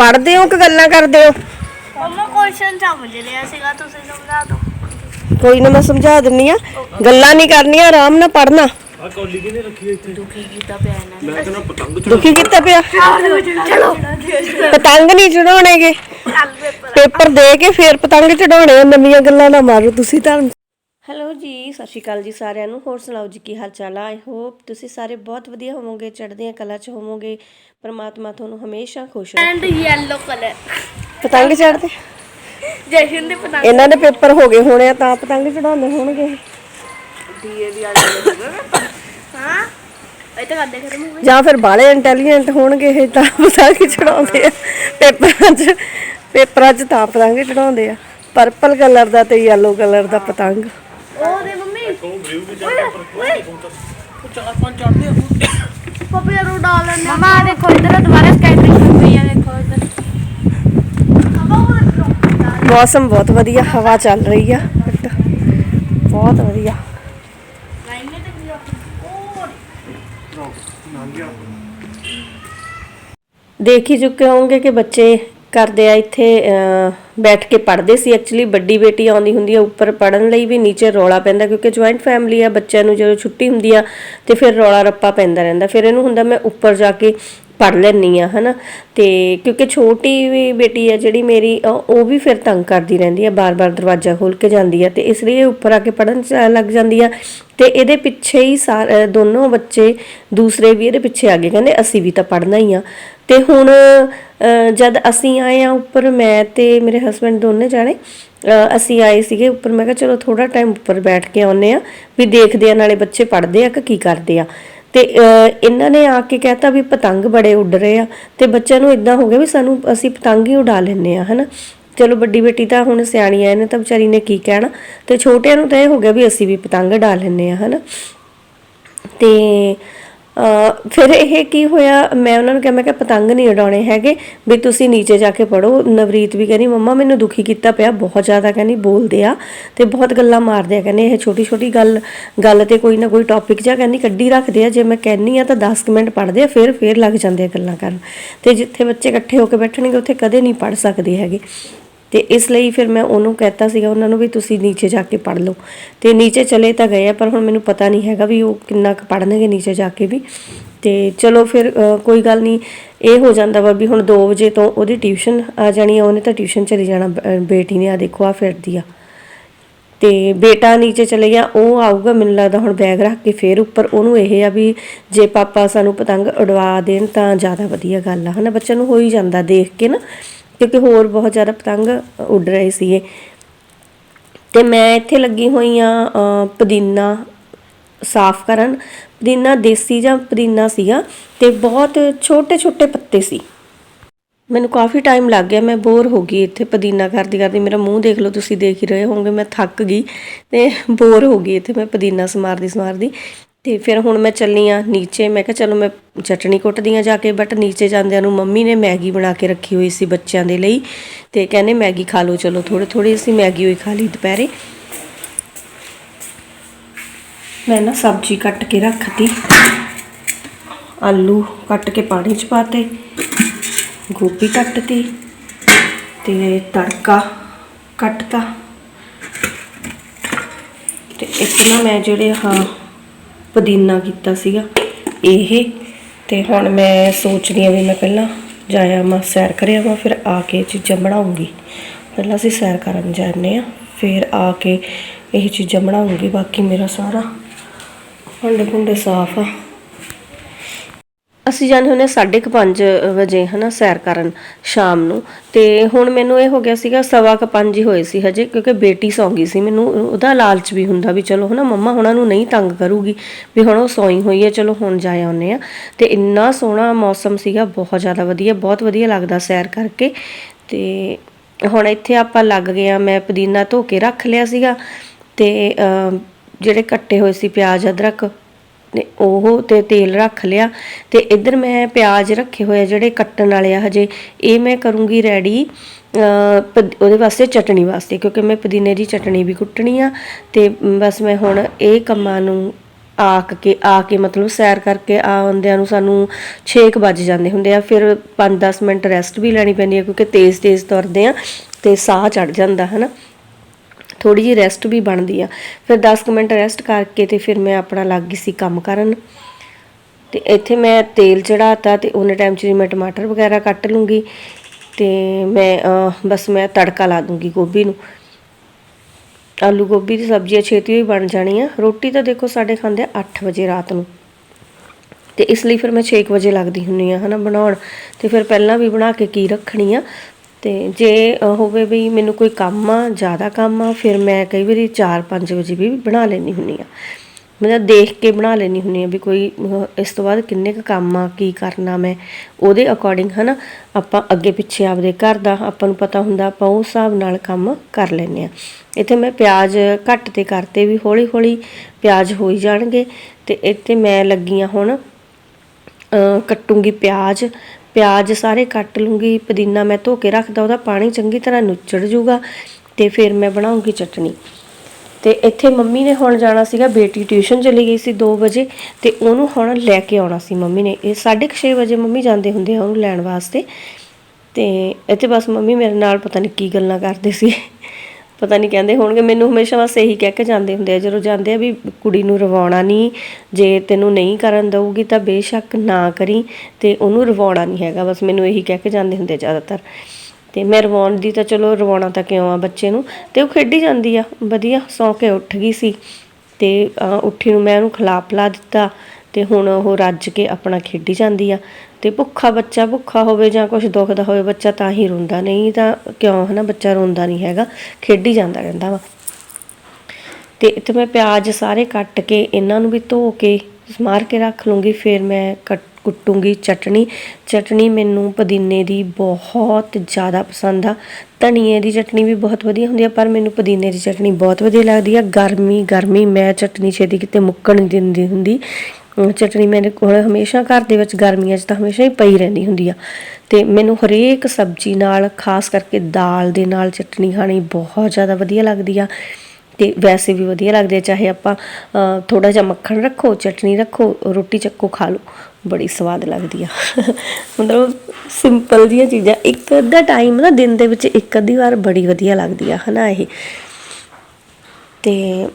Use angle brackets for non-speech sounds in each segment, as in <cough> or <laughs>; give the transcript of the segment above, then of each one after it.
ਪੜ੍ਹਦੇ ਹੋ ਕਿ ਗੱਲਾਂ ਕਰਦੇ ਹੋ? ਮੰਮਾ ਕੁਐਸਚਨ ਸਮਝ ਲਿਆ ਸੀਗਾ ਤੁਸੀਂ ਸਮਝਾ ਦਿਓ। ਕੋਈ ਨਾ ਮੈਂ ਸਮਝਾ ਦਿੰਨੀ ਆ। ਗੱਲਾਂ ਨਹੀਂ ਕਰਨੀਆਂ ਆਰਾਮ ਨਾਲ ਪੜ੍ਹਨਾ। ਆ ਕੌਲੀ ਕਿਨੇ ਰੱਖੀ ਹੈ ਇੱਥੇ? ਦੁਖੀ ਕੀਤਾ ਪਿਆ ਇਹਨਾਂ ਮੈਂ ਕਹਿੰਦਾ ਪਤੰਗ ਦੁਖੀ ਕੀਤਾ ਪਿਆ? ਚਲੋ। ਪਤੰਗ ਨਹੀਂ ਚੜਾਉਣੇਗੇ। ਪੇਪਰ। ਪੇਪਰ ਦੇ ਕੇ ਫੇਰ ਪਤੰਗ ਚੜਾਉਣੇ ਆ। ਨਵੀਆਂ ਗੱਲਾਂ ਨਾ ਮਾਰੋ ਤੁਸੀਂ ਤਾਂ ਹੈਲੋ ਜੀ ਸਤਿ ਸ਼੍ਰੀ ਅਕਾਲ ਜੀ ਸਾਰਿਆਂ ਨੂੰ। ਹੋਰ ਸੁਣਾਓ ਜੀ ਕੀ ਹਾਲ ਚਾਲ ਆ? ਆਈ ਹੋਪ ਤੁਸੀਂ ਸਾਰੇ ਬਹੁਤ ਵਧੀਆ ਹੋਵੋਗੇ ਚੜ੍ਹਦੀਆਂ ਕਲਾ 'ਚ ਹੋਵੋਗੇ। ਪਰਮਾਤਮਾ ਤੁਹਾਨੂੰ ਹਮੇਸ਼ਾ ਖੁਸ਼ ਰੱਖੇ। ਐਂਡ ਯੈਲੋ ਕਲਰ ਪਤੰਗ ਚੜ੍ਹਦੇ? ਜਸ਼ਨ ਦੇ ਪਤਾ ਇਹਨਾਂ ਦੇ ਪੇਪਰ ਹੋ ਗਏ ਹੋਣੇ ਆ ਤਾਂ ਪਤੰਗ ਚੜਾਉਂਦੇ ਹੋਣਗੇ। ਦੀਏ ਵੀ ਆ ਗਏ ਹਾਂ? ਇਹ ਤਾਂ ਕਰਦੇ ਖਤਮ ਹੋ ਗਏ। ਜਾਂ ਫਿਰ ਬਾਲੇ ਇੰਟੈਲੀਜੈਂਟ ਹੋਣਗੇ ਇਹ ਤਾਂ ਪਤੰਗ ਚੜਾਉਂਦੇ ਆ। ਪੇਪਰਾਂ 'ਚ ਪੇਪਰਾਂ 'ਚ ਤਾਂ ਪਤੰਗ ਚੜਾਉਂਦੇ ਆ। ਪਰਪਲ ਕਲਰ ਦਾ ਤੇ ਯੈਲੋ ਕਲਰ ਦਾ ਪਤੰਗ। ਉਹ ਦੇ ਮੰਮੀ ਕੋ ਬ੍ਰਿਊ ਵੀ ਜਾ ਓਏ ਚਾਰ ਪੰਜ ਚੜਦੇ ਆ ਪਪੀ ਯਾਰ ਉਹ ਡਾਲ ਲੈਣੇ ਮਮਾ ਦੇਖੋ ਇਧਰ ਦੁਬਾਰਾ ਸਕੈਟਰਿੰਗ ਹੋ ਗਈ ਆ ਦੇਖੋ ਇਧਰ ਮੌਸਮ ਬਹੁਤ ਵਧੀਆ ਹਵਾ ਚੱਲ ਰਹੀ ਆ ਬਟ ਬਹੁਤ ਵਧੀਆ ਦੇਖ ਹੀ ਚੁੱਕੇ ਹੋਵੋਗੇ ਕਿ ਬੱਚੇ ਕਰਦੇ ਆ ਇੱਥੇ ਅਹ, ਬੈਠ ਕੇ ਪੜ੍ਹਦੇ ਸੀ। ਐਕਚੁਅਲੀ ਵੱਡੀ ਬੇਟੀ ਆਉਂਦੀ ਹੁੰਦੀ ਹੈ ਉੱਪਰ ਪੜਨ ਲਈ ਵੀ ਨੀਚੇ ਰੌਲਾ ਪੈਂਦਾ ਕਿਉਂਕਿ ਜੁਆਇੰਟ ਫੈਮਿਲੀ ਆ, ਬੱਚਿਆਂ ਨੂੰ ਜਦੋਂ ਛੁੱਟੀ ਹੁੰਦੀ ਆ ਤੇ ਫਿਰ ਰੌਲਾ ਰੱਪਾ ਪੈਂਦਾ ਰਹਿੰਦਾ। ਫਿਰ ਇਹਨੂੰ ਹੁੰਦਾ ਮੈਂ ਉੱਪਰ ਜਾ ਕੇ ਪੜ ਲੈਣੀ ਆ ਹਨਾ? ਤੇ ਕਿਉਂਕਿ ਛੋਟੀ ਵੀ ਬੇਟੀ ਆ ਜਿਹੜੀ ਮੇਰੀ ਉਹ ਵੀ ਫਿਰ ਤੰਗ ਕਰਦੀ ਰਹਿੰਦੀ ਆ, ਬਾਰ-ਬਾਰ ਦਰਵਾਜ਼ਾ ਖੋਲ ਕੇ ਜਾਂਦੀ ਆ ਤੇ ਇਸ ਲਈ ਇਹ ਉੱਪਰ ਆ ਕੇ ਪੜਨ ਲੱਗ ਜਾਂਦੀ ਆ। ਤੇ ਇਹਦੇ ਪਿੱਛੇ ਹੀ ਦੋਨੋਂ ਬੱਚੇ ਦੂਸਰੇ ਵੀ ਇਹਦੇ ਪਿੱਛੇ ਆ ਗਏ, ਕਹਿੰਦੇ ਅਸੀਂ ਵੀ ਤਾਂ ਪੜਨਾ ਹੀ ਆ। ਤੇ ਹੁਣ ਜਦ ਅਸੀਂ ਆਏ ਆ ਉੱਪਰ, ਮੈਂ ਤੇ ਮੇਰੇ ਹਸਬੰਡ ਦੋਨੇ ਜਾਣੇ ਅਸੀਂ ਆਏ ਸੀਗੇ ਉੱਪਰ, ਮੈਂ ਕਿਹਾ ਚਲੋ ਥੋੜਾ ਟਾਈਮ ਉੱਪਰ ਬੈਠ ਕੇ ਆਉਨੇ ਆ, ਵੀ ਦੇਖਦੇ ਆ, ਨਾਲੇ ਬੱਚੇ ਪੜਦੇ ਆ ਕਿ ਕੀ ਕਰਦੇ ਆ। ਤੇ ਇਹਨਾਂ ਨੇ ਆ ਕੇ ਕਹਿਤਾ ਵੀ ਪਤੰਗ ਬੜੇ ਉੱਡ ਰਹੇ ਆ ਤੇ ਬੱਚਿਆਂ ਨੂੰ ਇਦਾਂ ਹੋ ਗਿਆ ਵੀ ਸਾਨੂੰ, ਅਸੀਂ ਪਤੰਗ ਹੀ ਉਡਾ ਲੈਨੇ ਆ ਹਨਾ? ਚਲੋ, ਵੱਡੀ ਬੇਟੀ ਤਾਂ ਹੁਣ ਸਿਆਣੀ ਆ, ਇਹਨੇ ਤਾਂ ਵਿਚਾਰੀ ਨੇ ਕੀ ਕਹਿਣਾ? ਤੇ ਛੋਟਿਆਂ ਨੂੰ ਤਾਂ ਇਹ ਹੋ ਗਿਆ ਵੀ ਅਸੀਂ ਵੀ ਪਤੰਗ ਉਡਾ ਲੈਨੇ ਆ ਹਨਾ? ਤੇ ਫਿਰ ਇਹ ਕੀ ਹੋਇਆ? ਮੈਂ ਉਹਨਾਂ ਨੂੰ ਕਿਹਾ, ਮੈਂ ਕਿਹਾ ਪਤੰਗ ਨਹੀਂ ਉਡਾਉਣੇ ਹੈਗੇ। ਵੀ ਤੁਸੀਂ ਨੀਚੇ ਜਾ ਕੇ ਪੜੋ ਨਵਰੀਤ ਵੀ ਕਹਿੰਦੀ, ਮੰਮਾ, ਮੈਨੂੰ ਦੁਖੀ ਕੀਤਾ ਪਿਆ ਬਹੁਤ ਜ਼ਿਆਦਾ। ਕਹਿੰਦੀ, ਬੋਲਦੇ ਆ ਤੇ ਬਹੁਤ ਗੱਲਾਂ ਮਾਰਦੇ ਆ। ਕਹਿੰਦੇ, ਇਹ ਛੋਟੀ ਛੋਟੀ ਗੱਲ ਗੱਲ ਤੇ ਕੋਈ ਨਾ ਕੋਈ ਟੌਪਿਕ ਜਾਂ ਕਹਿੰਦੀ ਕੱਢੀ ਰੱਖਦੇ ਆ। ਜੇ ਮੈਂ ਕਹਿੰਨੀ ਆ ਤਾਂ 10 ਕੁ ਮਿੰਟ ਪੜ੍ਹਦੇ ਆ, ਫਿਰ ਫਿਰ ਲੱਗ ਜਾਂਦੇ ਆ ਗੱਲਾਂ ਕਰਨ। ਤੇ ਜਿੱਥੇ ਬੱਚੇ ਇਕੱਠੇ ਹੋ ਕੇ ਬੈਠਣਗੇ, ਉੱਥੇ ਕਦੇ ਨਹੀਂ ਪੜ੍ਹ ਸਕਦੇ ਹੈਗੇ। ਤੇ ਇਸ ਲਈ ਫਿਰ ਮੈਂ ਉਹਨੂੰ ਕਹਿਤਾ ਸੀਗਾ, ਉਹਨਾਂ ਨੂੰ ਵੀ ਤੁਸੀਂ ਨੀਚੇ ਜਾ ਕੇ ਪੜ ਲਓ। ਤੇ ਨੀਚੇ ਚਲੇ ਤਾਂ ਗਏ ਆ, ਪਰ ਹੁਣ ਮੈਨੂੰ ਪਤਾ ਨਹੀਂ ਹੈਗਾ ਵੀ ਉਹ ਕਿੰਨਾ ਕੁ ਪੜਨਗੇ ਨੀਚੇ ਜਾ ਕੇ ਵੀ। ਤੇ ਚਲੋ ਫਿਰ ਕੋਈ ਗੱਲ ਨਹੀਂ, ਇਹ ਹੋ ਜਾਂਦਾ ਵਾ ਵੀ ਹੁਣ 2 ਵਜੇ ਤੋਂ ਉਹਦੀ ਟਿਊਸ਼ਨ ਆ ਜਾਣੀ ਆ, ਉਹਨੇ ਤਾਂ ਟਿਊਸ਼ਨ ਚਲੀ ਜਾਣਾ, ਬ- ਬੇਟੀ ਨੇ ਆ ਦੇਖੋ, ਆ ਫਿਰਦੀ ਆ। ਤੇ ਬੇਟਾ ਨੀਚੇ ਚਲੇ ਗਿਆ, ਉਹ ਆਊਗਾ ਮੈਨੂੰ ਲੱਗਦਾ ਹੁਣ ਬੈਗ ਰੱਖ ਕੇ ਫੇਰ ਉੱਪਰ, ਉਹਨੂੰ ਇਹ ਆ ਵੀ ਜੇ ਪਾਪਾ ਸਾਨੂੰ ਪਤੰਗ ਉਡਵਾ ਦੇਣ ਤਾਂ ਜ਼ਿਆਦਾ ਵਧੀਆ ਗੱਲ ਆ, ਹਨਾ? ਬੱਚਿਆਂ ਨੂੰ ਹੋ ਹੀ ਜਾਂਦਾ ਦੇਖ ਕੇ ਨਾ। ਕਿਉਂਕਿ ਹੋਰ ਬਹੁਤ ਜ਼ਿਆਦਾ ਪਤੰਗ ਉੱਡ ਰਹੇ ਸੀਗੇ। ਤੇ ਮੈਂ ਇੱਥੇ ਲੱਗੀ ਹੋਈ ਆ ਪੁਦੀਨਾ ਸਾਫ਼ ਕਰਨ। ਪੁਦੀਨਾ ਦੇਸੀ ਜਾਂ ਪੁਦੀਨਾ ਸੀਗਾ ਤੇ ਬਹੁਤ ਛੋਟੇ ਛੋਟੇ ਪੱਤੇ ਸੀ। ਮੈਨੂੰ ਕਾਫੀ ਟਾਈਮ ਲੱਗ ਗਿਆ, ਮੈਂ ਬੋਰ ਹੋ ਗਈ ਇੱਥੇ ਪੁਦੀਨਾ ਕਰਦੀ ਕਰਦੀ। ਮੇਰਾ ਮੂੰਹ ਦੇਖ ਲਓ, ਤੁਸੀਂ ਦੇਖ ਹੀ ਰਹੇ ਹੋਵੋਗੇ, ਮੈਂ ਥੱਕ ਗਈ ਤੇ ਬੋਰ ਹੋ ਗਈ ਇੱਥੇ ਮੈਂ ਪੁਦੀਨਾ ਸਮਾਰਦੀ ਸਮਾਰਦੀ ਤੇ ਫਿਰ ਹੁਣ ਮੈਂ ਚੱਲੀ ਆ ਨੀਚੇ, ਮੈਂ ਕਿਹਾ ਚਲੋ ਮੈਂ ਚਟਣੀ ਕੁੱਟਦੀ ਆ ਜਾ ਕੇ ਬਟ ਨੀਚੇ ਜਾਂਦਿਆਂ ਨੂੰ ਮੰਮੀ ਨੇ ਮੈਗੀ ਬਣਾ ਕੇ ਰੱਖੀ ਹੋਈ ਸੀ ਬੱਚਿਆਂ ਦੇ ਲਈ ਤੇ ਕਹਿੰਦੇ ਮੈਗੀ ਖਾ ਲਓ, ਚਲੋ ਥੋੜੇ ਥੋੜੀ ਅਸੀਂ ਮੈਗੀ ਹੋਈ ਖਾ ਲਈ ਦੁਪਹਿਰੇ। ਮੈਂ ਨਾ ਸਬਜ਼ੀ ਕੱਟ ਕੇ ਰੱਖਤੀ, ਆਲੂ ਕੱਟ ਕੇ ਪਾਣੀ ਚ ਪਾਤੇ, ਗੋਭੀ ਕੱਟਤੀ ਤੇ ਤੜਕਾ ਕੱਟਤਾ। ਤੇ ਇੱਕ ਨਾ ਮੈਂ ਜਿਹੜੇ ਹਾਂ ਪੁਦੀਨਾ ਕੀਤਾ ਸੀਗਾ, ਇਹ ਤੇ ਹੁਣ ਮੈਂ ਸੋਚਦੀ ਆ ਵੀ ਮੈਂ ਪਹਿਲਾਂ ਜਾਇਆ ਮੈਂ ਸੈਰ ਕਰਿਆ ਮੈਂ ਫਿਰ ਆ ਕੇ ਇਹ ਚੀਜ਼ਾਂ ਬਣਾਉਂਗੀ। ਪਹਿਲਾਂ ਅਸੀਂ ਸੈਰ ਕਰਨ ਜਾਂਦੇ ਆ ਫਿਰ ਆ ਕੇ ਇਹ ਚੀਜ਼ਾਂ ਬਣਾਉਂਗੀ, ਬਾਕੀ ਮੇਰਾ ਸਾਰਾ ਭਾਂਡੇ ਭੁੰਡੇ ਸਾਫ਼ ਆ। ਅਸੀਂ ਜਾਂਦੇ ਹੁੰਦੇ 5:30 ਵਜੇ, ਹਨਾ, ਸੈਰ ਕਰਨ ਸ਼ਾਮ ਨੂੰ। ਤੇ ਹੁਣ ਮੈਨੂੰ ਇਹ ਹੋ ਗਿਆ ਸੀਗਾ, ਸਵਾ ਕ ਪੰਜ ਹੀ ਹੋਏ ਸੀ ਹਜੇ, ਕਿਉਂਕਿ ਬੇਟੀ ਸੌਂ ਗਈ ਸੀ ਮੈਨੂੰ। ਉਹਦਾ ਲਾਲਚ ਵੀ ਹੁੰਦਾ ਵੀ ਚਲੋ, ਹਨਾ, ਮੰਮਾ ਹੁਣਾਂ ਨੂੰ ਨਹੀਂ ਤੰਗ ਕਰੂਗੀ ਵੀ ਹੁਣ ਉਹ ਸੌਈ ਹੋਈ ਹੈ, ਚਲੋ, ਹੁਣ ਜਾ ਆਉਨੇ ਆ ਤੇ ਇੰਨਾ ਸੋਹਣਾ ਮੌਸਮ ਸੀਗਾ, ਬਹੁਤ ਜ਼ਿਆਦਾ ਵਧੀਆ, ਬਹੁਤ ਵਧੀਆ ਲੱਗਦਾ ਸੈਰ ਕਰਕੇ। ਤੇ ਹੁਣ ਇੱਥੇ ਆਪਾਂ ਲੱਗ ਗਏ ਆ ਮੈਂ ਪੁਦੀਨਾ ਧੋ ਕੇ ਰੱਖ ਲਿਆ ਸੀਗਾ। ਤੇ ਜਿਹੜੇ ਕੱਟੇ ਹੋਏ ਸੀ ਪਿਆਜ਼, ਅਦਰਕ ਤੇ ਉਹ ਤੇ ਤੇਲ ਰੱਖ ਲਿਆ ਤੇ ਇੱਧਰ ਮੈਂ ਪਿਆਜ਼ ਰੱਖੇ ਹੋਏ ਆ ਜਿਹੜੇ ਕੱਟਣ ਵਾਲੇ ਆ ਹਜੇ। ਇਹ ਮੈਂ ਕਰੂੰਗੀ ਰੈਡੀ ਉਹਦੇ ਵਾਸਤੇ ਚਟਣੀ ਵਾਸਤੇ, ਕਿਉਂਕਿ ਮੈਂ ਪੁਦੀਨੇ ਦੀ ਚਟਣੀ ਵੀ ਕੁੱਟਣੀ ਆ। ਤੇ ਬਸ ਮੈਂ ਹੁਣ ਇਹ ਕੰਮਾਂ ਨੂੰ ਆਕ ਕੇ, ਆ ਕੇ ਮਤਲਬ ਸੈਰ ਕਰਕੇ ਆਉਂਦਿਆਂ ਨੂੰ ਸਾਨੂੰ 6 ਵੱਜ ਜਾਂਦੇ ਹੁੰਦੇ ਆ। ਫਿਰ 5-10 ਮਿੰਟ ਰੈਸਟ ਵੀ ਲੈਣੀ ਪੈਂਦੀ ਹੈ ਕਿਉਂਕਿ ਤੇਜ਼-ਤੇਜ਼ ਤੁਰਦੇ ਆ ਤੇ ਸਾਹ ਚੜ ਜਾਂਦਾ ਹੈ ਨਾ ਥੋੜੀ ਜਿਹੀ ਰੈਸਟ ਵੀ ਬਣਦੀ ਆ। ਫਿਰ 10 ਕੁ ਮਿੰਟ ਰੈਸਟ ਕਰਕੇ ਤੇ ਫਿਰ ਮੈਂ ਆਪਣਾ ਲੱਗ ਗਈ ਸੀ ਕੰਮ ਕਰਨ। ਤੇ ਇੱਥੇ ਮੈਂ ਤੇਲ ਚੜਾਤਾ ਤੇ ਉਹਨੇ ਟਾਈਮ 'ਚ ਜੀ ਮੈਂ ਟਮਾਟਰ ਵਗੈਰਾ ਕੱਟ ਲੂੰਗੀ ਤੇ ਮੈਂ ਬਸ ਮੈਂ ਤੜਕਾ ਲਾ ਦੂੰਗੀ ਗੋਭੀ ਨੂੰ। ਆਲੂ ਗੋਭੀ ਦੀ ਸਬਜ਼ੀ ਆ, ਛੇਤੀ ਹੀ ਬਣ ਜਾਣੀ ਆ ਰੋਟੀ ਤਾਂ ਦੇਖੋ ਸਾਡੇ ਖਾਂਦੇ ਆ 8 ਵਜੇ ਰਾਤ ਨੂੰ। ਤੇ ਇਸ ਲਈ ਫਿਰ ਮੈਂ 6 ਵਜੇ ਲੱਗਦੀ ਹੁੰਨੀ ਆ ਹਨਾ ਬਣਾਉਣ। ਤੇ ਫਿਰ ਪਹਿਲਾਂ ਵੀ ਬਣਾ ਕੇ ਕੀ ਰੱਖਣੀ ਆ? ਤੇ ਜੇ ਹੋਵੇ ਵੀ ਮੈਨੂੰ ਕੋਈ ਕੰਮ ਆ, ਜ਼ਿਆਦਾ ਕੰਮ ਆ, ਫਿਰ ਮੈਂ ਕਈ ਵਾਰੀ 4-5 ਵਜੇ ਵੀ ਬਣਾ ਲੈਣੀ ਹੁੰਨੀ ਆ। ਮੈਂ ਦੇਖ ਕੇ ਬਣਾ ਲੈਣੀ ਹੁੰਨੀ ਆ ਵੀ ਕੋਈ ਇਸ ਤੋਂ ਬਾਅਦ ਕਿੰਨੇ ਕੁ ਕੰਮ ਆ, ਕੀ ਕਰਨਾ ਮੈਂ। ਉਹਦੇ ਅਕੋਰਡਿੰਗ ਹਨਾ, ਆਪਾਂ ਅੱਗੇ ਪਿੱਛੇ ਆਪਦੇ ਘਰ ਦਾ ਆਪਾਂ ਨੂੰ ਪਤਾ ਹੁੰਦਾ, ਆਪਾਂ ਉਸ ਹਿਸਾਬ ਨਾਲ ਕੰਮ ਕਰ ਲੈਨੇ ਆ। ਇੱਥੇ ਮੈਂ ਪਿਆਜ਼ ਘੱਟ ਤੇ ਕਰਤੇ ਵੀ ਹੌਲੀ ਹੌਲੀ ਪਿਆਜ਼ ਹੋਈ ਜਾਣਗੇ ਤੇ ਇੱਥੇ ਮੈਂ ਲੱਗੀਆਂ ਹੁਣ ਕੱਟੂੰਗੀ ਪਿਆਜ਼ ਪਿਆਜ਼ ਸਾਰੇ ਕੱਟ ਲੂੰਗੀ, ਪੁਦੀਨਾ ਮੈਂ ਧੋ ਕੇ ਰੱਖਦਾ, ਉਹਦਾ ਪਾਣੀ ਚੰਗੀ ਤਰ੍ਹਾਂ ਨੁੱਚੜ ਜੂਗਾ ਤੇ ਫਿਰ ਮੈਂ ਬਣਾਉਂਗੀ ਚਟਨੀ। ਤੇ ਇੱਥੇ ਮੰਮੀ ਨੇ ਹੁਣ ਜਾਣਾ ਸੀਗਾ, ਬੇਟੀ ਟਿਊਸ਼ਨ ਚਲੀ ਗਈ ਸੀ 2 ਵਜੇ ਤੇ ਉਹਨੂੰ ਹੁਣ ਲੈ ਕੇ ਆਉਣਾ ਸੀ ਮੰਮੀ ਨੇ। ਇਹ 6:30 ਵਜੇ ਮੰਮੀ ਜਾਂਦੇ ਹੁੰਦੇ ਆ ਉਹਨੂੰ ਲੈਣ ਵਾਸਤੇ। ਤੇ ਇੱਥੇ ਬਸ ਮੰਮੀ ਮੇਰੇ ਨਾਲ ਪਤਾ ਨਹੀਂ ਕੀ ਗੱਲਾਂ ਕਰਦੇ ਸੀ। ਪਤਾ ਨਹੀਂ ਕਹਿੰਦੇ ਹੋਣਗੇ, ਮੈਨੂੰ ਹਮੇਸ਼ਾ ਬਸ ਇਹੀ ਕਹਿ ਕੇ ਜਾਂਦੇ ਹੁੰਦੇ ਆ, ਜਦੋਂ ਜਾਂਦੇ ਆ ਵੀ ਕੁੜੀ ਨੂੰ ਰਵਾਉਣਾ ਨਹੀਂ, ਜੇ ਤੈਨੂੰ ਨਹੀਂ ਕਰਨ ਦਊਗੀ ਤਾਂ ਬੇਸ਼ੱਕ ਨਾ ਕਰੀ, ਤੇ ਉਹਨੂੰ ਰਵਾਉਣਾ ਨਹੀਂ ਹੈਗਾ, ਬਸ ਮੈਨੂੰ ਇਹੀ ਕਹਿ ਕੇ ਜਾਂਦੇ ਹੁੰਦੇ ਜ਼ਿਆਦਾਤਰ। ਤੇ ਮੈਂ ਰਵਾਉਣ ਦੀ ਤਾਂ ਚਲੋ ਰਵਾਉਣਾ ਤਾਂ ਕਿਉਂ ਆ ਬੱਚੇ ਨੂੰ, ਤੇ ਉਹ ਖੇਡੀ ਜਾਂਦੀ ਆ, ਵਧੀਆ ਸੌਂ ਕੇ ਉੱਠ ਗਈ ਸੀ, ਤੇ ਉੱਠੀ ਨੂੰ ਮੈਂ ਉਹਨੂੰ ਖਿਲਾ ਪਿਲਾ ਦਿੱਤਾ, ਤੇ ਹੁਣ ਉਹ ਰੱਜ ਕੇ ਆਪਣਾ ਖੇਡੀ ਜਾਂਦੀ ਆ। ਤੇ ਭੁੱਖਾ ਬੱਚਾ ਭੁੱਖਾ ਹੋਵੇ ਜਾਂ ਕੁਝ ਦੁਖਦਾ ਹੋਵੇ, ਬੱਚਾ ਤਾਂ ਹੀ ਰੋਂਦਾ, ਨਹੀਂ ਤਾਂ ਕਿਉਂ ਹਨਾ, ਬੱਚਾ ਰੋਂਦਾ ਨਹੀਂ ਹੈਗਾ, ਖੇਡੀ ਜਾਂਦਾ ਰਹਿੰਦਾ ਵਾ। ਤੇ ਇੱਥੇ ਮੈਂ ਪਿਆਜ਼ ਸਾਰੇ ਕੱਟ ਕੇ ਇਹਨਾਂ ਨੂੰ ਵੀ ਧੋ ਕੇ ਸਮਾਰ ਕੇ ਰੱਖ ਲੂੰਗੀ, ਫਿਰ ਮੈਂ ਕੱਟ ਕੁੱਟੂੰਗੀ ਚਟਣੀ। ਚਟਣੀ ਮੈਨੂੰ ਪੁਦੀਨੇ ਦੀ ਬਹੁਤ ਜ਼ਿਆਦਾ ਪਸੰਦ ਆ। ਧਨੀਏ ਦੀ ਚਟਣੀ ਵੀ ਬਹੁਤ ਵਧੀਆ ਹੁੰਦੀ ਆ, ਪਰ ਮੈਨੂੰ ਪੁਦੀਨੇ ਦੀ ਚਟਣੀ ਬਹੁਤ ਵਧੀਆ ਲੱਗਦੀ ਆ। ਗਰਮੀ ਗਰਮੀ, ਮੈਂ ਚਟਣੀ ਛੇਤੀ ਕਿਤੇ ਮੁੱਕਣ ਨਹੀਂ ਦਿੰਦੀ ਹੁੰਦੀ। ਚਟਣੀ ਮੇਰੇ ਕੋਲ ਹਮੇਸ਼ਾ ਘਰ ਦੇ ਵਿੱਚ ਗਰਮੀਆਂ 'ਚ ਤਾਂ ਹਮੇਸ਼ਾ ਹੀ ਪਈ ਰਹਿੰਦੀ ਹੁੰਦੀ ਆ। ਤੇ ਮੈਨੂੰ ਹਰੇਕ ਸਬਜ਼ੀ ਨਾਲ, ਖਾਸ ਕਰਕੇ ਦਾਲ ਦੇ ਨਾਲ ਚਟਣੀ ਖਾਣੀ ਬਹੁਤ ਜ਼ਿਆਦਾ ਵਧੀਆ ਲੱਗਦੀ ਆ। ਤੇ ਵੈਸੇ ਵੀ ਵਧੀਆ ਲੱਗਦੇ ਆ, ਚਾਹੇ ਆਪਾਂ ਥੋੜਾ ਜਿਹਾ ਮੱਖਣ ਰੱਖੋ ਚਟਨੀ ਰੱਖੋ, ਰੋਟੀ ਚੱਕੋ, ਖਾ ਲਓ, ਬੜੀ ਸਵਾਦ ਲੱਗਦੀ ਆ। <laughs> ਮਤਲਬ ਸਿੰਪਲ ਜੀਆਂ ਚੀਜ਼ਾਂ, ਇੱਕ ਅੱਧਾ ਟਾਈਮ ਨਾ ਦਿਨ ਦੇ ਵਿੱਚ ਇੱਕ ਅੱਧੀ ਵਾਰ ਬੜੀ ਵਧੀਆ ਲੱਗਦੀ ਆ, ਹਨਾ ਇਹ? ਤੇ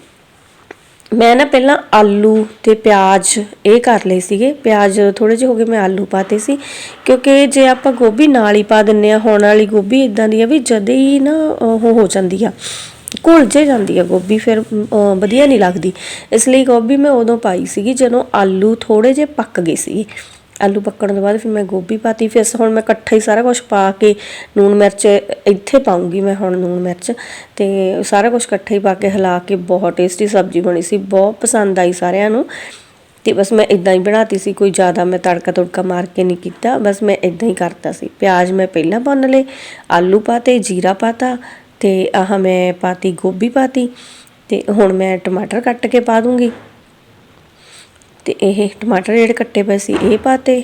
ਮੈਂ ਨਾ ਪਹਿਲਾਂ ਆਲੂ ਤੇ ਪਿਆਜ਼ ਇਹ ਕਰ ਲਏ ਸੀਗੇ। ਪਿਆਜ਼ ਥੋੜੇ ਜਿਹੇ ਹੋ ਗਏ, ਮੈਂ ਆਲੂ ਪਾਤੇ ਸੀ। ਕਿਉਂਕਿ ਜੇ ਆਪਾਂ ਗੋਭੀ ਨਾਲ ਹੀ ਪਾ ਦਿੰਨੇ ਆ ਹੁਣ ਵਾਲੀ ਗੋਭੀ ਇਦਾਂ ਦੀ ਆ ਵੀ ਜਦ ਹੀ ਨਾ ਉਹ ਹੋ ਜਾਂਦੀ ਆ, ਘੁਲ ਜੇ ਜਾਂਦੀ ਆ ਗੋਭੀ, ਫਿਰ ਵਧੀਆ ਨਹੀਂ ਲੱਗਦੀ। ਇਸ ਲਈ ਗੋਭੀ ਮੈਂ ਉਦੋਂ ਪਾਈ ਸੀਗੀ ਜਦੋਂ ਆਲੂ ਥੋੜੇ ਜਿਹੇ ਪੱਕ ਗਏ ਸੀ ਆਲੂ ਪੱਕਣ ਤੋਂ ਬਾਅਦ ਫਿਰ ਮੈਂ ਗੋਭੀ ਪਾਤੀ, ਫਿਰ ਹੁਣ ਮੈਂ ਇਕੱਠਾ ਹੀ ਸਾਰਾ ਕੁਝ ਪਾ ਕੇ ਨੂਣ ਮਿਰਚ ਇੱਥੇ ਪਾਉਂਗੀ ਮੈਂ ਹੁਣ ਨੂਣ ਮਿਰਚ ਤੇ ਸਾਰਾ ਕੁਝ ਇਕੱਠਾ ਹੀ ਪਾ ਕੇ ਹਿਲਾ ਕੇ ਬਹੁਤ ਟੇਸਟੀ ਸਬਜ਼ੀ ਬਣੀ ਸੀ, ਬਹੁਤ ਪਸੰਦ ਆਈ ਸਾਰਿਆਂ ਨੂੰ। ਤੇ ਬਸ ਮੈਂ ਇਦਾਂ ਹੀ ਬਣਾਤੀ ਸੀ, ਕੋਈ ਜ਼ਿਆਦਾ ਮੈਂ ਤੜਕਾ ਤੁੜਕਾ ਮਾਰ ਕੇ ਨਹੀਂ ਕੀਤਾ, ਬਸ ਮੈਂ ਇਦਾਂ ਹੀ ਕਰਤਾ ਸੀ। ਪਿਆਜ਼ ਮੈਂ ਪਹਿਲਾਂ ਭੁੰਨ ਲਏ, ਆਲੂ ਪਾਤੇ, ਜੀਰਾ ਪਾਤਾ ਤੇ ਆਹ ਮੈਂ ਪਾਤੀ, ਗੋਭੀ ਪਾਤੀ ਤੇ ਹੁਣ ਮੈਂ ਟਮਾਟਰ ਕੱਟ ਕੇ ਪਾ ਦੂੰਗੀ। ਤੇ ਇਹ ਟਮਾਟਰ ਜਿਹੜੇ ਕੱਟੇ ਪਏ ਸੀ, ਇਹ ਪਾਤੇ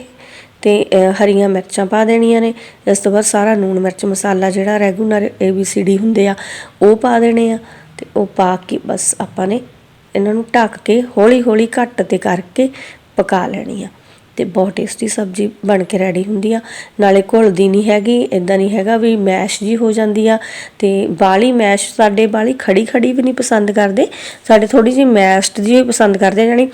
ਤੇ ਹਰੀਆਂ ਮਿਰਚਾਂ ਪਾ ਦੇਣੀਆਂ ਨੇ। ਇਸ ਤੋਂ ਬਾਅਦ ਸਾਰਾ ਨੂਣ ਮਿਰਚ ਮਸਾਲਾ ਜਿਹੜਾ ਰੈਗੂਲਰ ABCD ਹੁੰਦੇ ਆ, ਉਹ ਪਾ ਦੇਣੇ ਆ ਤੇ ਉਹ ਪਾ ਕੇ ਬਸ ਆਪਾਂ ਨੇ ਇਹਨਾਂ ਨੂੰ ਢੱਕ ਕੇ ਹੌਲੀ ਹੌਲੀ ਘੱਟ ਤੇ ਕਰਕੇ ਪਕਾ ਲੈਣੀ ਆ। ਤੇ ਬਹੁਤ ਟੇਸਟੀ ਸਬਜ਼ੀ ਬਣ ਕੇ ਰੈਡੀ ਹੁੰਦੀ ਆ। ਨਾਲੇ ਘੁਲਦੀ ਨਹੀਂ ਹੈਗੀ ਇਦਾਂ ਨਹੀਂ ਹੈਗਾ ਵੀ ਮੈਸ਼ ਜੀ ਹੋ ਜਾਂਦੀ ਆ। ਤੇ ਬਾਲੀ ਮੈਸ਼ ਸਾਡੇ ਬਾਲੀ ਖੜੀ ਖੜੀ ਵੀ ਨਹੀਂ ਪਸੰਦ ਕਰਦੇ। ਸਾਡੇ ਥੋੜੀ ਜਿਹੀ ਮੈਸ਼ਡ ਜੀ ਪਸੰਦ ਕਰਦੇ ਆ, ਜਾਣੀ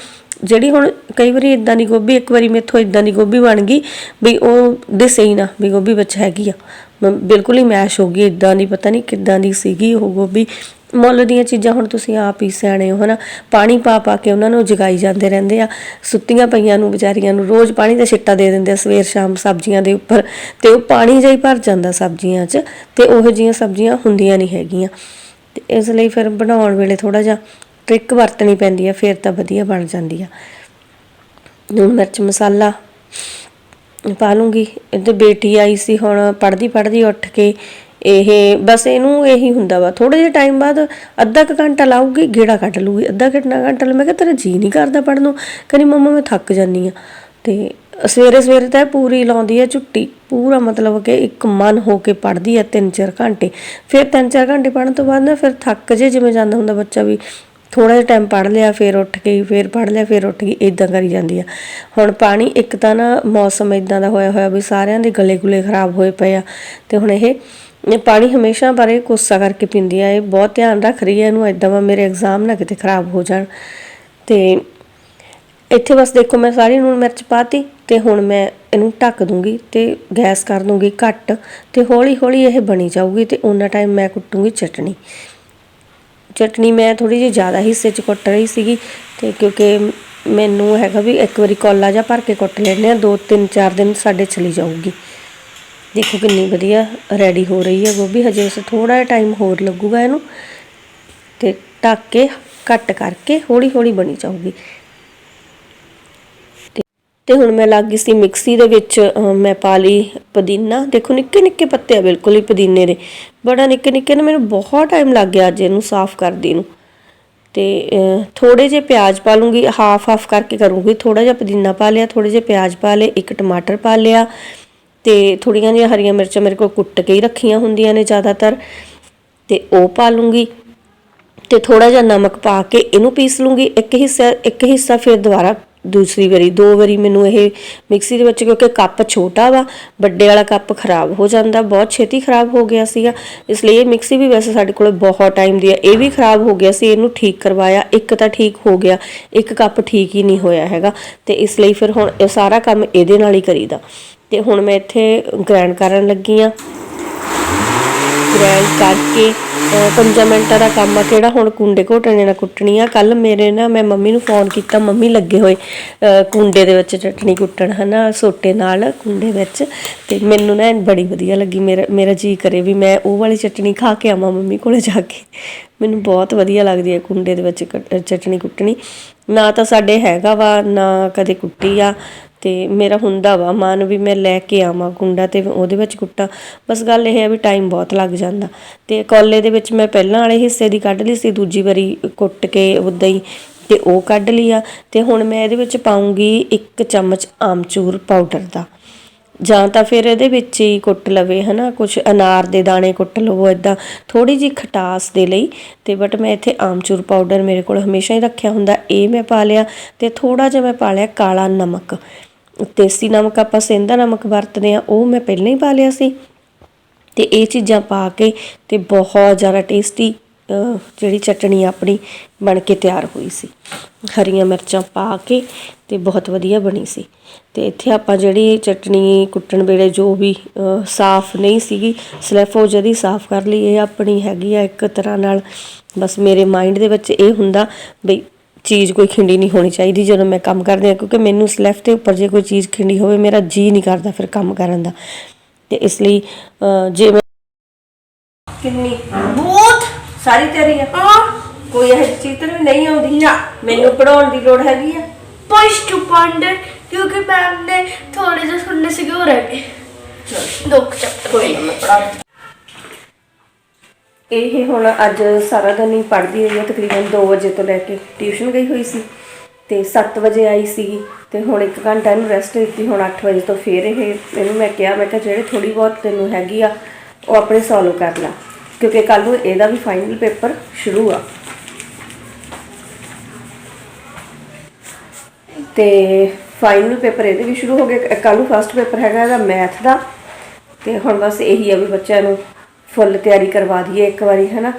ਜਿਹੜੀ ਹੁਣ ਕਈ ਵਾਰੀ ਇਦਾਂ ਦੀ ਗੋਭੀ ਇੱਕ ਵਾਰੀ ਮੇਥੋਂ ਇਦਾਂ ਦੀ ਗੋਭੀ ਬਣ ਗਈ ਵੀ ਉਹ ਦਿਸੇ ਹੀ ਨਾ ਵੀ ਗੋਭੀ ਵਿੱਚ ਹੈਗੀ ਆ। ਮ- ਬਿਲਕੁਲ ਹੀ ਮੈਸ਼ ਹੋ ਗਈ ਇਦਾਂ ਦੀ ਪਤਾ ਨਹੀਂ ਕਿੱਦਾਂ ਦੀ ਸੀਗੀ ਉਹ ਗੋਭੀ। ਮੁੱਲ ਦੀਆਂ ਚੀਜ਼ਾਂ ਹੁਣ ਤੁਸੀਂ ਆਪ ਹੀ ਸਿਆਣੇ ਹੋ, ਹਨਾ? ਪਾਣੀ ਪਾ ਪਾ ਕੇ ਉਹਨਾਂ ਨੂੰ ਜਗਾਈ ਜਾਂਦੇ ਰਹਿੰਦੇ ਆ। ਸੁੱਤੀਆਂ ਪਈਆਂ ਨੂੰ ਵਿਚਾਰੀਆਂ ਨੂੰ ਰੋਜ਼ ਪਾਣੀ ਦਾ ਛਿੱਟਾ ਦੇ ਦਿੰਦੇ ਆ ਸਵੇਰ ਸ਼ਾਮ ਸਬਜ਼ੀਆਂ ਦੇ ਉੱਪਰ। ਤੇ ਉਹ ਪਾਣੀ ਜਿਹਾ ਹੀ ਭਰ ਜਾਂਦਾ ਸਬਜ਼ੀਆਂ 'ਚ ਤੇ ਉਹੋ ਜਿਹੀਆਂ ਸਬਜ਼ੀਆਂ ਹੁੰਦੀਆਂ ਨਹੀਂ ਹੈਗੀਆਂ। ਤੇ ਇਸ ਲਈ ਫਿਰ ਬਣਾਉਣ ਵੇਲੇ ਥੋੜਾ ਜਿਹਾ ਟ੍ਰਿਕ ਵਰਤਣੀ ਪੈਂਦੀ ਆ, ਫਿਰ ਤਾਂ ਵਧੀਆ ਬਣ ਜਾਂਦੀ ਆ। ਲੂਣ, ਮਿਰਚ, ਮਸਾਲਾ ਪਾ ਲੂੰਗੀ। ਤੇ ਬੇਟੀ ਆਈ ਸੀ ਹੁਣ ਪੜਦੀ ਪੜਦੀ ਉੱਠ ਕੇ ਇਹ ਬਸ ਇਹਨੂੰ ਇਹੀ ਹੁੰਦਾ ਵਾ। ਥੋੜੇ ਜਿਹਾ ਟਾਈਮ ਬਾਅਦ ਅੱਧਾ ਕੁ ਘੰਟਾ ਲਾਊਗੀ, ਗੇੜਾ ਕੱਢ ਲੂਗੀ ਅੱਧਾ ਘੰਟਾ ਘੰਟਾ ਮੈਂ ਕਿਹਾ ਤੇਰਾ ਜੀ ਨਹੀਂ ਕਰਦਾ ਪੜਨ ਨੂੰ। ਕਹਿੰਦੀ, ਮੰਮਾ, ਮੈਂ ਥੱਕ ਜਾਨੀ ਆ ਤੇ ਸਵੇਰੇ ਸਵੇਰੇ ਤਾਂ ਪੂਰੀ ਲਾਉਂਦੀ ਆ ਝੁੱਟੀ ਪੂਰਾ ਮਤਲਬ ਕਿ ਇੱਕ ਮਨ ਹੋ ਕੇ ਪੜਦੀ ਆ 3-4 ਘੰਟੇ। ਫਿਰ 3-4 ਘੰਟੇ ਪੜਨ ਤੋਂ ਬਾਅਦ ਨਾ ਫਿਰ ਥੱਕ ਜੇ ਜਿਵੇਂ ਜਾਂਦਾ ਹੁੰਦਾ ਬੱਚਾ ਵੀ। ਥੋੜਾ ਜਿਹਾ ਟਾਈਮ ਪੜ ਲਿਆ, ਫਿਰ ਉੱਠ ਗਈ ਫਿਰ ਪੜ ਲਿਆ, ਫਿਰ ਉੱਠ ਗਈ ਇਦਾਂ ਕਰੀ ਜਾਂਦੀ ਆ। ਹੁਣ ਪਾਣੀ ਇੱਕ ਤਾਂ ਨਾ ਮੌਸਮ ਇਦਾਂ ਦਾ ਹੋਇਆ ਹੋਇਆ ਵੀ ਸਾਰਿਆਂ ਦੇ ਗਲੇ ਗੁਲੇ ਖਰਾਬ ਹੋਏ ਪਏ ਆ। ਤੇ ਹੁਣ ਇਹ ਇਹ ਪਾਣੀ ਹਮੇਸ਼ਾ ਬਾਰੇ ਕੋਸਾ ਕਰਕੇ ਪੀਂਦੀ ਆ ਇਹ ਬਹੁਤ ਧਿਆਨ ਰੱਖ ਰਹੀ ਹੈ ਇਹਨੂੰ ਇਦਾਂ ਵਾ ਮੇਰੇ ਐਗਜ਼ਾਮ ਨਾ ਕਿਤੇ ਖਰਾਬ ਹੋ ਜਾਣ। ਤੇ ਇੱਥੇ ਬਸ ਦੇਖੋ, ਮੈਂ ਸਾਰੀ ਨੂਣ ਮਿਰਚ ਪਾਤੀ ਤੇ ਹੁਣ ਮੈਂ ਇਹਨੂੰ ਢੱਕ ਦੂੰਗੀ ਤੇ ਗੈਸ ਕਰ ਦੂੰਗੀ ਘੱਟ ਤੇ ਹੌਲੀ ਹੌਲੀ ਇਹ ਬਣੀ ਜਾਊਗੀ ਤੇ ਉਹਨਾਂ ਟਾਈਮ ਮੈਂ ਕੁੱਟੂੰਗੀ ਚਟਣੀ ਚਟਣੀ ਮੈਂ ਥੋੜੀ ਜਿਹੀ ਜ਼ਿਆਦਾ ਹਿੱਸੇ 'ਚ ਕੁੱਟ ਰਹੀ ਸੀਗੀ ਤੇ ਕਿਉਂਕਿ ਮੈਨੂੰ ਹੈਗਾ ਵੀ ਇੱਕ ਵਾਰੀ ਕੋਲਾ ਜਾਂ ਭਰ ਕੇ ਕੁੱਟ ਲੈਣੇ ਆ ਦੋ ਤਿੰਨ ਚਾਰ ਦਿਨ ਸਾਡੇ ਚਲੀ ਜਾਊਗੀ। ਦੇਖੋ ਕਿੰਨੀ ਵਧੀਆ ਰੈਡੀ ਹੋ ਰਹੀ ਹੈ ਗੋਭੀ ਹਜੇ ਉਸ ਥੋੜਾ ਜਿਹਾ ਟਾਈਮ ਹੋਰ ਲੱਗੂਗਾ ਇਹਨੂੰ ਤੇ ਢੱਕ ਕੇ ਕੱਟ ਕਰਕੇ ਹੌਲੀ ਹੌਲੀ ਬਣੀ ਜਾਊਗੀ। ਤੇ- ਹੁਣ ਮੈਂ ਲੱਗ ਗਈ ਸੀ ਮਿਕਸੀ ਦੇ ਵਿੱਚ ਮੈਂ ਪਾ ਲਈ ਪੁਦੀਨਾ। ਦੇਖੋ ਨਿੱਕੇ ਨਿੱਕੇ ਪੱਤੇ ਆ ਬਿਲਕੁਲ ਹੀ ਪੁਦੀਨੇ ਦੇ। ਬੜਾ ਨਿੱਕੇ ਨਿੱਕੇ ਨੇ ਮੈਨੂੰ ਬਹੁਤ ਟਾਈਮ ਲੱਗ ਗਿਆ ਅੱਜ ਇਹਨੂੰ ਸਾਫ਼ ਕਰਦੀ ਨੂੰ। ਤੇ ਅਹ, ਥੋੜੇ ਜਿਹੇ ਪਿਆਜ਼ ਪਾ ਲੂੰਗੀ ਹਾਫ ਹਾਫ ਕਰਕੇ ਕਰੂੰਗੀ। ਥੋੜਾ ਜਿਹਾ ਪੁਦੀਨਾ ਪਾ ਲਿਆ ਥੋੜੇ ਜਿਹੇ ਪਿਆਜ਼ ਪਾ ਲਏ ਇੱਕ ਟਮਾਟਰ ਪਾ ਲਿਆ ਤੇ ਥੋੜੀਆਂ ਜਿਹੀਆਂ ਹਰੀਆਂ ਮਿਰਚਾਂ ਮੇਰੇ ਕੋਲ ਕੁੱਟ ਕੇ ਹੀ ਰੱਖੀਆਂ ਹੁੰਦੀਆਂ ਨੇ ਜ਼ਿਆਦਾਤਰ ਤੇ ਉਹ ਪਾ ਲੂੰਗੀ ਤੇ ਥੋੜਾ ਜਿਹਾ ਨਮਕ ਪਾ ਕੇ ਇਹਨੂੰ ਪੀਸ ਲੂੰਗੀ। ਇੱਕ ਹਿੱਸਾ ਇੱਕ ਹਿੱਸਾ ਫਿਰ ਦੁਬਾਰਾ, ਦੂਸਰੀ ਵਾਰੀ, ਦੋ ਵਾਰੀ ਮੈਨੂੰ ਇਹ ਮਿਕਸੀ ਦੇ ਵਿੱਚ ਕਿਉਂਕਿ ਕੱਪ ਛੋਟਾ ਵਾ, ਵੱਡੇ ਵਾਲਾ ਕੱਪ ਖਰਾਬ ਹੋ ਜਾਂਦਾ, ਬਹੁਤ ਛੇਤੀ ਖਰਾਬ ਹੋ ਗਿਆ ਸੀਗਾ। ਇਸ ਲਈ ਇਹ ਮਿਕਸੀ ਵੀ ਵੈਸੇ ਸਾਡੇ ਕੋਲ ਬਹੁਤ ਟਾਈਮ ਦੀ ਆ। ਇਹ ਵੀ ਖਰਾਬ ਹੋ ਗਿਆ ਸੀ, ਇਹਨੂੰ ਠੀਕ ਕਰਵਾਇਆ। ਇੱਕ ਤਾਂ ਠੀਕ ਹੋ ਗਿਆ, ਇੱਕ ਕੱਪ ਠੀਕ ਹੀ ਨਹੀਂ ਹੋਇਆ ਹੈਗਾ। ਤੇ ਇਸ ਲਈ ਫਿਰ ਹੁਣ ਇਹ ਸਾਰਾ ਕੰਮ ਇਹਦੇ ਨਾਲ ਹੀ ਕਰੀਦਾ। ਤੇ ਹੁਣ ਮੈਂ ਇੱਥੇ ਗ੍ਰਾਈਂਡ ਕਰਨ ਲੱਗੀ ਆ ਗ੍ਰੈਂਡ ਕਰਕੇ, ਅਹ, ਪੰਜਾਂ ਮਿੰਟਾਂ ਦਾ ਕੰਮ ਆ ਕਿਹੜਾ ਹੁਣ ਕੁੰਡੇ ਘੋਟਣੇ ਨਾਲ ਕੁੱਟਣੀ ਆ। ਕੱਲ ਮੇਰੇ ਨਾ ਮੈਂ ਮੰਮੀ ਨੂੰ ਫੋਨ ਕੀਤਾ, ਮੰਮੀ ਲੱਗੇ ਹੋਏ ਕੁੰਡੇ ਦੇ ਵਿੱਚ ਚਟਣੀ ਕੁੱਟਣ, ਹਨਾ, ਸੋਟੇ ਨਾਲ ਕੁੰਡੇ ਵਿੱਚ। ਤੇ ਮੈਨੂੰ ਨਾ ਬੜੀ ਵਧੀਆ ਲੱਗੀ, ਮੇਰਾ ਮੇਰਾ ਜੀ ਕਰੇ ਵੀ ਮੈਂ ਉਹ ਵਾਲੀ ਚਟਣੀ ਖਾ ਕੇ ਆਵਾਂ ਮੰਮੀ ਕੋਲੇ ਜਾ ਕੇ। ਮੈਨੂੰ ਬਹੁਤ ਵਧੀਆ ਲੱਗਦੀ ਹੈ ਕੁੰਡੇ ਦੇ ਵਿੱਚ ਕੱਟ- ਚਟਣੀ ਕੁੱਟਣੀ। ਨਾ ਤਾਂ ਸਾਡੇ ਹੈਗਾ ਵਾ, ਨਾ ਕਦੇ ਕੁੱਟੀ ਆ। ਤੇ ਮੇਰਾ ਹੁੰਦਾ ਵਾ ਮਨ ਵੀ ਮੈਂ ਲੈ ਕੇ ਆਵਾਂ ਕੁੰਡਾ ਤੇ ਉਹਦੇ ਵਿੱਚ ਕੁੱਟਾਂ। ਬਸ ਗੱਲ ਇਹ ਹੈ ਵੀ ਟਾਈਮ ਬਹੁਤ ਲੱਗ ਜਾਂਦਾ। ਤੇ ਕੋਲੇ ਦੇ ਵਿੱਚ ਮੈਂ ਪਹਿਲਾਂ ਵਾਲੇ ਹਿੱਸੇ ਦੀ ਕੱਢ ਲਈ ਸੀ, ਦੂਜੀ ਵਾਰੀ ਕੁੱਟ ਕੇ ਉਦਾਂ ਹੀ ਤੇ ਉਹ ਕੱਢ ਲਈ ਆ ਤੇ ਹੁਣ ਮੈਂ ਇਹਦੇ ਵਿੱਚ ਪਾਉਂਗੀ ਇੱਕ ਚਮਚ ਆਮਚੂਰ ਪਾਊਡਰ ਦਾ। ਜਾਂ ਤਾਂ ਫਿਰ ਇਹਦੇ ਵਿੱਚ ਹੀ ਕੁੱਟ ਲਵੇ, ਹਨਾ? ਕੁਝ ਅਨਾਰ ਦੇ ਦਾਣੇ ਕੁੱਟ ਲਵੋ ਇਦਾਂ ਥੋੜੀ ਜੀ ਖਟਾਸ ਦੇ ਲਈ। ਤੇ ਬਟ ਮੈਂ ਇੱਥੇ ਆਮਚੂਰ ਪਾਊਡਰ ਮੇਰੇ ਕੋਲ ਹਮੇਸ਼ਾ ਹੀ ਰੱਖਿਆ ਹੁੰਦਾ। ਇਹ ਮੈਂ ਪਾ ਲਿਆ ਤੇ ਥੋੜਾ ਜਿਹਾ ਮੈਂ ਪਾ ਲਿਆ ਕਾਲਾ ਨਮਕ। ਦੇਸੀ ਨਮਕ ਆਪਾਂ ਸੇਂਦਾ ਨਮਕ ਵਰਤਦੇ ਆ ਉਹ ਮੈਂ ਪਹਿਲਾਂ ਹੀ ਪਾ ਲਿਆ ਸੀ। ਤੇ ਇਹ ਚੀਜ਼ਾਂ ਪਾ ਕੇ ਤੇ ਬਹੁਤ ਜ਼ਿਆਦਾ ਟੇਸਟੀ ਜਿਹੜੀ ਚਟਣੀ ਆਪਣੀ ਬਣ ਕੇ ਤਿਆਰ ਹੋਈ ਸੀ। ਹਰੀਆਂ ਮਿਰਚਾਂ ਪਾ ਕੇ ਤੇ ਬਹੁਤ ਵਧੀਆ ਬਣੀ ਸੀ। ਤੇ ਇੱਥੇ ਆਪਾਂ ਜਿਹੜੀ ਚਟਣੀ ਕੁੱਟਣ ਵੇਲੇ ਜੋ ਵੀ ਸਾਫ਼ ਨਹੀਂ ਸੀਗੀ ਸਲੈਫ ਉਹ ਜਦੀ ਸਾਫ਼ ਕਰ ਲਈ। ਇਹ ਆਪਣੀ ਹੈਗੀ ਆ ਇੱਕ ਤਰ੍ਹਾਂ ਨਾਲ ਬਸ ਮੇਰੇ ਮਾਈਂਡ ਦੇ ਵਿੱਚ ਇਹ ਹੁੰਦਾ ਬਈ ਚੀਜ਼ ਕੋਈ ਖਿੰਡੀ ਨਹੀਂ ਹੋਣੀ ਚਾਹੀਦੀ ਜਦੋਂ ਮੈਂ ਕੰਮ ਕਰਦੀ ਹਾਂ, ਕਿਉਂਕਿ ਮੈਨੂੰ ਸਲੈਫ ਦੇ ਉੱਪਰ ਜੇ ਕੋਈ ਚੀਜ਼ ਖਿੰਡੀ ਹੋਵੇ, ਮੇਰਾ ਜੀ ਨਹੀਂ ਕਰਦਾ ਫਿਰ ਕੰਮ ਕਰਨ ਦਾ। ਤੇ ਇਸ ਲਈ ਜੇ ਮੈਂ ਕਿੰਨੀ ਬਹੁਤ ਸਾਰੀ ਤੇਰੀ ਆ। ਕੋਈ ਇਹ ਚੀਜ਼ ਤਾਂ ਨਹੀਂ ਆਉਂਦੀ। ਨਾ। ਮੈਨੂੰ ਪੜਾਉਣ ਦੀ ਲੋੜ ਹੈਗੀ ਆ। ਪੁਸ਼ ਟੂ ਪੰਡਰ ਕਿਉਂਕਿ ਮੈਮ ਨੇ ਥੋੜੇ ਜਿਹਾ ਸੁਣਨੇ ਸੀਗੇ ਉਹ ਰਹਿ ਗਏ। ਦੋ ਚੈਪਟਰ ਕੋਈ ਨਾ ਮੈਂ ਪੜਾ ਇਹ ਹੁਣ ਅੱਜ ਸਾਰਾ ਦਿਨ ਹੀ ਪੜ੍ਹਦੀ ਰਹੀ ਹੈ ਤਕਰੀਬਨ 2 ਵਜੇ ਤੋਂ ਲੈ ਕੇ ਟਿਊਸ਼ਨ ਗਈ ਹੋਈ ਸੀ। ਤੇ 7 ਵਜੇ ਆਈ ਸੀ ਤੇ ਹੁਣ 1 ਘੰਟਾ ਇਹਨੂੰ ਰੈਸਟ ਦਿੱਤੀ ਹੁਣ 8 ਵਜੇ ਤੋਂ ਫੇਰ ਇਹ ਇਹਨੂੰ ਮੈਂ ਕਿਹਾ ਮੈਂ ਕਿਹਾ ਜਿਹੜੇ ਥੋੜੀ ਬਹੁਤ ਤੈਨੂੰ ਹੈਗੀ ਆ ਉਹ ਆਪਣੇ ਸੋਲਵ ਕਰ ਲੈ। ਕਿਉਂਕਿ ਕੱਲ ਨੂੰ ਇਹਦਾ ਵੀ ਫਾਈਨਲ ਪੇਪਰ ਸ਼ੁਰੂ ਆ। ਤੇ ਫਾਈਨਲ ਪੇਪਰ ਇਹਦੇ ਵੀ ਸ਼ੁਰੂ ਹੋ ਗਏ। ਕੱਲ ਨੂੰ ਫਸਟ ਪੇਪਰ ਹੈਗਾ ਇਹਦਾ ਮੈਥ ਦਾ। ਤੇ ਹੁਣ ਬਸ ਇਹੀ ਆ ਵੀ ਬੱਚਿਆਂ ਨੂੰ ਫੁੱਲ ਤਿਆਰੀ ਕਰਵਾ ਦਈਏ ਇੱਕ ਵਾਰੀ, ਹੈਨਾ।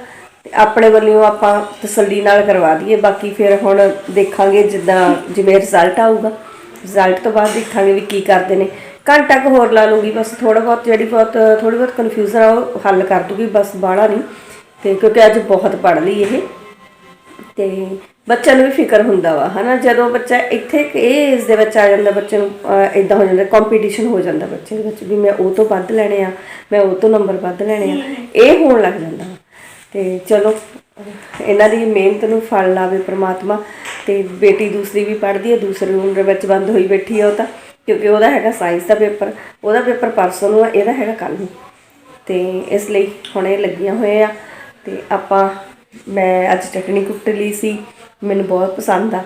ਤੇ ਆਪਣੇ ਵੱਲੋਂ ਆਪਾਂ ਤਸੱਲੀ ਨਾਲ ਕਰਵਾ ਦਈਏ। ਬਾਕੀ ਫਿਰ ਹੁਣ ਦੇਖਾਂਗੇ ਜਿੱਦਾਂ ਜਿਵੇਂ ਰਿਜ਼ਲਟ ਆਊਗਾ। ਰਿਜ਼ਲਟ ਤੋਂ ਬਾਅਦ ਦੇਖਾਂਗੇ ਵੀ ਕੀ ਕਰਦੇ ਨੇ। ਘੰਟਾ ਕੁ ਹੋਰ ਲਾ ਲੂੰਗੀ, ਬਸ ਥੋੜਾ ਬਹੁਤ ਜਿਹੜੀ ਬਹੁਤ ਥੋੜੀ ਬਹੁਤ ਕਨਫਿਊਜ਼ਨ ਆ, ਉਹ ਹੱਲ ਕਰ ਦੂਗੀ, ਬਸ ਬਾਹਲਾ ਨਹੀਂ। ਤੇ ਕਿਉਂਕਿ ਅੱਜ ਬਹੁਤ ਪੜ੍ਹ ਲਈ ਇਹ। ਤੇ ਬੱਚਿਆਂ ਨੂੰ ਵੀ ਫਿਕਰ ਹੁੰਦਾ ਵਾ, ਹਨਾ? ਜਦੋਂ ਬੱਚਾ ਇੱਥੇ ਇਹ ਏਜ ਦੇ ਵਿੱਚ ਆ ਜਾਂਦਾ, ਬੱਚੇ ਨੂੰ ਇਦਾਂ ਹੋ ਜਾਂਦਾ ਕੰਪੀਟੀਸ਼ਨ ਹੋ ਜਾਂਦਾ ਬੱਚੇ ਦੇ ਵਿੱਚ ਵੀ ਮੈਂ ਉਹ ਤੋਂ ਵੱਧ ਲੈਣੇ ਆ, ਮੈਂ ਉਹ ਤੋਂ ਨੰਬਰ ਵੱਧ ਲੈਣੇ ਆ। ਇਹ ਹੋਣ ਲੱਗ ਜਾਂਦਾ ਵਾ। ਤੇ ਚਲੋ, ਇਹਨਾਂ ਦੀ ਮਿਹਨਤ ਨੂੰ ਫਲ ਲਾਵੇ ਪ੍ਰਮਾਤਮਾ, ਤੇ ਬੇਟੀ ਦੂਸਰੀ ਵੀ ਪੜ੍ਹਦੀ ਹੈ ਦੂਸਰੇ ਰੂਮ ਦੇ ਵਿੱਚ ਬੰਦ ਹੋਈ ਬੈਠੀ ਆ ਉਹ ਤਾਂ। ਕਿਉਂਕਿ ਉਹਦਾ ਹੈਗਾ ਸਾਇੰਸ ਦਾ ਪੇਪਰ, ਉਹਦਾ ਪੇਪਰ ਪਰਸੋਂ ਨੂੰ ਆ, ਇਹਦਾ ਹੈਗਾ ਕੱਲ ਨੂੰ। ਤੇ ਇਸ ਲਈ ਹੁਣ ਇਹ ਲੱਗੀਆਂ ਹੋਏ ਆ। ਤੇ ਆਪਾਂ, ਮੈਂ ਅੱਜ ਚਟਣੀ ਕੁੱਟ ਲਈ ਸੀ, ਮੈਨੂੰ ਬਹੁਤ ਪਸੰਦ ਆ,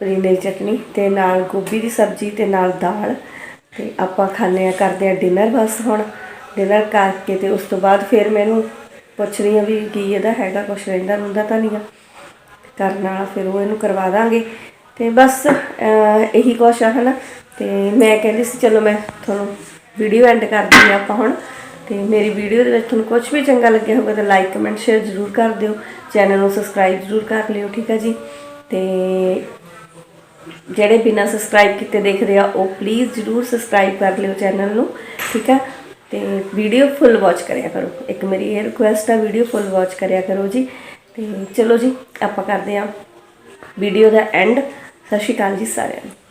ਪਨੀਰ ਦੀ ਚਟਣੀ ਤੇ ਨਾਲ ਗੋਭੀ ਦੀ ਸਬਜ਼ੀ ਤੇ ਨਾਲ ਦਾਲ। ਤੇ ਆਪਾਂ ਖਾਣੇ ਆ, ਕਰਦੇ ਆ ਡਿਨਰ ਬਸ ਹੁਣ। ਡਿਨਰ ਕਰਕੇ ਤੇ ਉਸ ਤੋਂ ਬਾਅਦ ਫਿਰ ਮੈਨੂੰ ਪੁੱਛ ਰਹੀ ਆ ਵੀ ਕੀ ਇਹਦਾ ਹੈਗਾ, ਕੁਛ ਰਹਿੰਦਾ ਹੁੰਦਾ ਤਾਂ ਨਹੀਂ ਆ। ਕਰਨ ਵਾਲਾ ਫਿਰ ਉਹ ਇਹਨੂੰ ਕਰਵਾ ਦਾਂਗੇ। ਤੇ ਬਸ ਇਹੀ ਕੁਛ ਆ, ਹਨਾ। ਤੇ ਮੈਂ ਕਹਿੰਦੀ ਸੀ, ਚਲੋ ਮੈਂ ਤੁਹਾਨੂੰ ਵੀਡੀਓ ਐਂਡ ਕਰਦੀ ਹਾਂ ਆਪਾਂ ਹੁਣ। ਤੇ ਮੇਰੀ ਵੀਡੀਓ ਦੇ ਵਿੱਚ ਤੁਹਾਨੂੰ ਕੁਝ ਵੀ ਚੰਗਾ ਲੱਗਿਆ ਹੋਵੇ ਤਾਂ ਲਾਈਕ ਕਮੈਂਟ ਸ਼ੇਅਰ ਜ਼ਰੂਰ ਕਰ ਦਿਓ। ਚੈਨਲ ਨੂੰ ਸਬਸਕ੍ਰਾਈਬ ਜ਼ਰੂਰ ਕਰ ਲਿਓ, ਠੀਕ ਹੈ ਜੀ? ਤੇ ਜਿਹੜੇ ਬਿਨਾ ਸਬਸਕ੍ਰਾਈਬ ਕੀਤੇ ਦੇਖਦੇ ਆ, ਉਹ ਪਲੀਜ਼ ਜਰੂਰ ਸਬਸਕ੍ਰਾਈਬ ਕਰ ਲਿਓ ਚੈਨਲ ਨੂੰ, ਠੀਕ ਹੈ ਤੇ ਵੀਡੀਓ ਫੁੱਲ ਵਾਚ ਕਰਿਆ ਕਰੋ। ਇੱਕ ਮੇਰੀ ਇਹ ਰਿਕੁਐਸਟ ਆ ਵੀਡੀਓ ਫੁੱਲ ਵਾਚ ਕਰਿਆ ਕਰੋ ਜੀ। ਤੇ ਚਲੋ ਜੀ, ਆਪਾਂ ਕਰਦੇ ਆ ਵੀਡੀਓ ਦਾ ਐਂਡ ਸਤਿ ਸ਼੍ਰੀ ਅਕਾਲ ਜੀ ਸਾਰਿਆਂ ਨੂੰ।